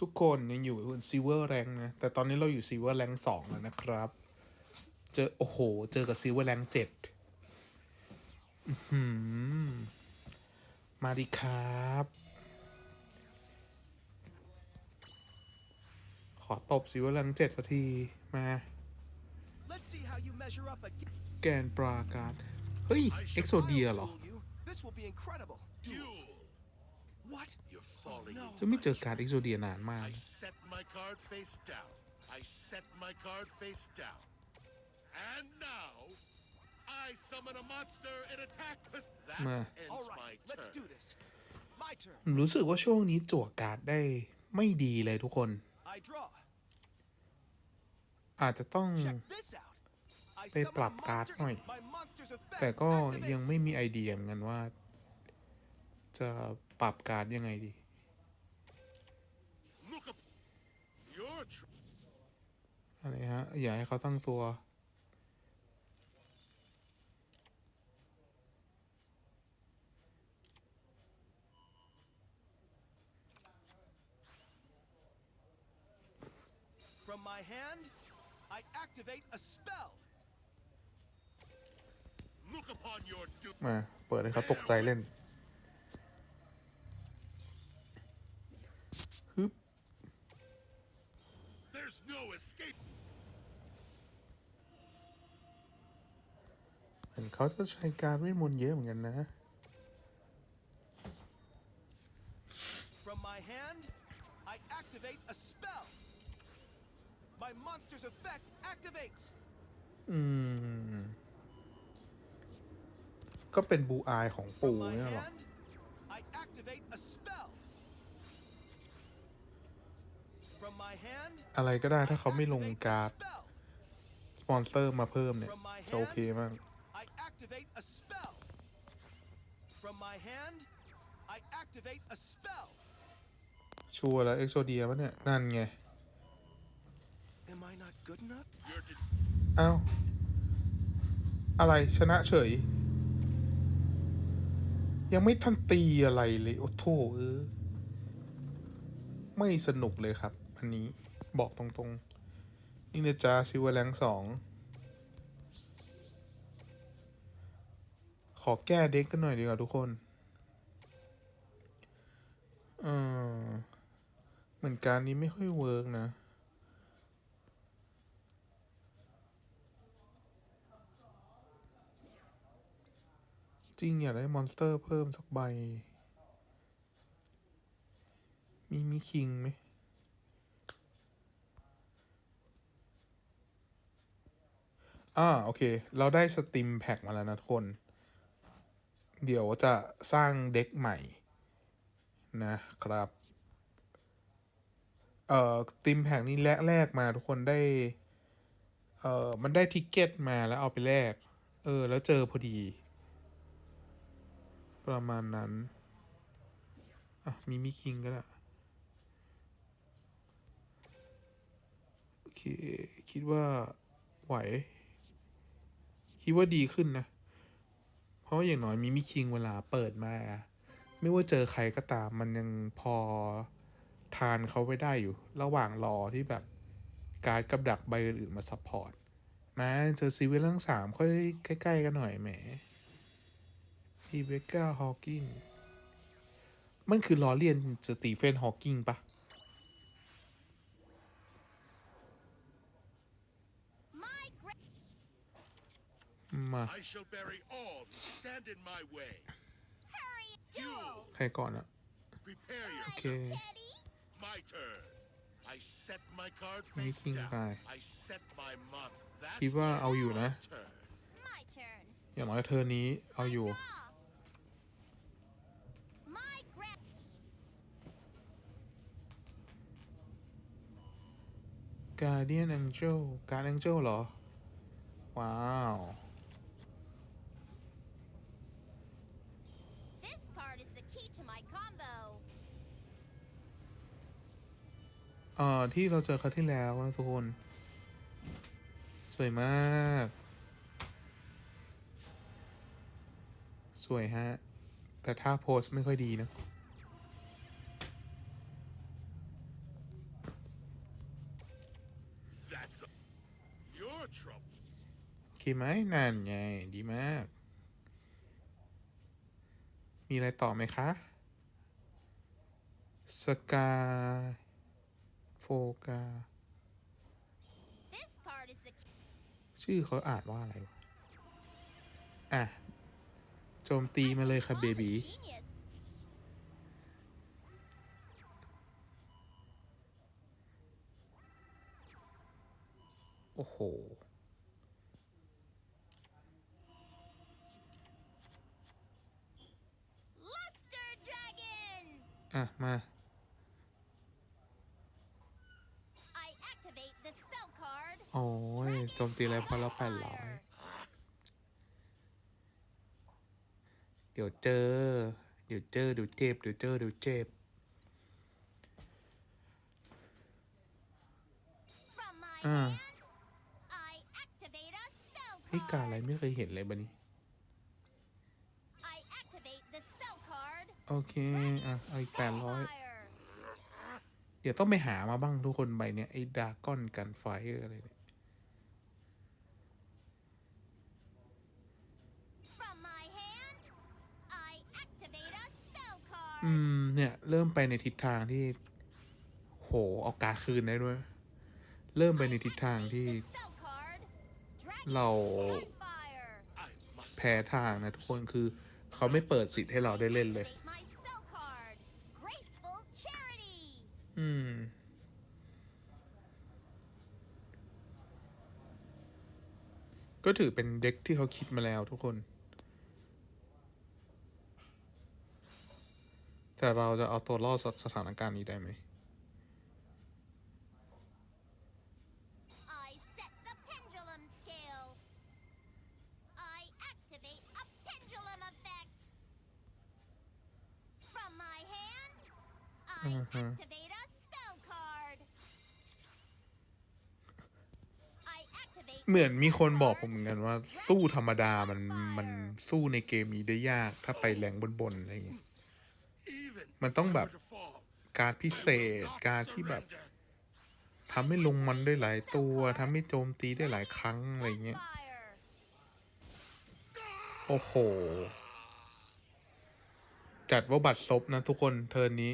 ทุกคนยังอยู่ซีเวอร์แรงนะ แต่ตอนนี้เราอยู่ซีเวอร์แรงสองแล้วนะครับ เจอ โอ้โห เจอกับซีเวอร์แรงเจ็ดอื้อหือมาดีครับ ขอตบซีเวอร์แรงเจ็ดสักที มา Let's see how you measure up again. แกนปราการ เฮ้ย เอ็กโซเดียเหรอ You. This will be incredible. Duel. จะไม่เจอการดเอ็กโซเดียนานมาก I set my card face down. I set my card face down. And now, I summon a monster and attack. That Ma. ends All my right, let's do turn. this. My turn. ผมรู้สึกว่าช่วงนี้จั่วการ์ดได้ไม่ดีเลยทุกคน I draw. อาจจะต้อง Check this out. I ไป summon ปรับ a การ์ด monster หน่อย and my monster's effect แต่ก็ activates. ยังไม่มีไอเดียเหมือนกันว่า จะปรับการ์ดยังไงดี อะไรฮะ อยากให้เขาตั้งตัว From my hand, I activate a spell. look upon your doom. มา เปิดให้เขาตกใจเล่นฮึบ There's no escape. เห มือนเขาจะใช้การดเวทมนต์เยอะเหมือนกันนะ From my hand, I activate a spell. My monster's effect activates. อืม ก็เป็นบูอายของปู่ From my เนี่ยหรอ hand, I activate a spell. From my hand, อะไรก็ได้ถ้า I เขาไม่ลง activate a การ์ด spell. สปอนเซอร์มาเพิ่มเนี่ย จะโอเคมาก I activate a spell. From my hand, I activate a spell. ชัวร์แล้วเอ็กโซเดียปะเนี่ย นั่นไง Am I not good enough? You're de- เอ้า อะไรชนะเฉย ยังไม่ทันตีอะไรเลย โอ้โถเออ ไม่สนุกเลยครับ อันนี้บอกตรงๆ นี่นะจ๊ะซิวเวอร์แรงสองข อแก้เด็กกันหน่อยดีกว่าทุกคน เออเหมือนการนี้ไม่ค่อยเวิร์กนะจริงอยากได้มอนสเตอร์เพิ่มสักใบ มีมีคิงไหม อ่า โอเค เราได้สติมแพ็กมาแล้วนะทุกคน เดี๋ยวจะสร้างเด็กใหม่นะครับเอ่อติมแพ็กนี้แลกแลกมาทุกคนได้เอ่อมันได้ทิกเก็ตมาแล้วเอาไปแลกเออ แล้วเจอพอดี ประมาณนั้นอะมีมิคิงก็ได้โอเค คิดว่าไหว คิดว่าดีขึ้นนะ เพราะว่าอย่างน้อยมีมิคิงเวลาเปิดมา ไม่ว่าเจอใครก็ตามมันยังพอทานเขาไว้ได้อยู่ ระหว่างรอที่แบบการกับดักใบอื่นมาซัพพอร์ตมาเจอซีเวลทั้งสามค่อยใกล้ ๆ กันหน่อยแหมรีเบคก้าฮอว์กิงมันคือล้อเลียนสตีเฟนฮอว์กิงปะ hurry Duel. ใครก่อนอะ Prepare yourself. โอเค Teddy. My turn. I set my card Me face king down. guy. I set my monster. That's คิดว่าเอาอยู่นะ my turn. My turn. อย่างน้อยเธอนี้เอาอยู่ Draw. My grand การเดียนแองเจิลการแองเจิลเหรอ ว้าว เอ่อที่เราเจอเขาที่แล้วนะทุกคน สวยมาก สวยฮะ แต่ถ้าโพสไม่ค่อยดีนะโอเคไหมนั่นไง ดีมาก มีอะไรต่อไหมคะ สกา โฟกา This card is the ชื่อเขาอ่านว่าอะไรวะ อะ โจมตีมาเลยค่ะเบบี genius. โอ้โห Luster Dragon. อะ มา โจมตีอะไรพอแล้วแปดร้อย Fire. เดี๋ยวเจอ เดี๋ยวเจอ เดี๋ยวเจ็บ เดี๋ยวเจอ เดี๋ยวเจ็บ From my Ah. hand, I activate a spell เฮ้ยการ card. อะไรไม่เคยเห็นเลยบันนี้ I activate the spell card. โอเค อะ เอาอีกแปดร้อย Fire. เดี๋ยวต้องไปหามาบ้างทุกคนใบเนี้ยไอ้ดาก้อนกันไฟอะไรเนี่ย อืม เนี่ย เริ่มไปในทิศทางที่ โหเอาการคืนได้ด้วย เริ่มไปในทิศทางที่ เราแพ้ทางนะทุกคนคือ เขาไม่เปิดสิทธิ์ให้เราได้เล่นเลย อืมก็ถือเป็นเด็กที่เขาคิดมาแล้วทุกคน แต่เราจะเอาตัวรอดสถานการณ์นี้ได้ไหม I set the pendulum scale. I activate a pendulum effect. From my hand, I Mhm. activate a spell card. I activate เหมือนมีคนบอกผมเหมือนกันว่า สู้ธรรมดามันมันสู้ในเกมนี้ได้ยากถ้าไปแรงบนๆอะไรอย่างเงี้ย even มันต้องแบบการพิเศษ การที่แบบทำให้ลงมันได้หลายตัวทำให้โจมตีได้หลายครั้ง อะไรเงี้ย โอ้โห จัดว่าบัตรซบนะทุกคนเทิร์นนี้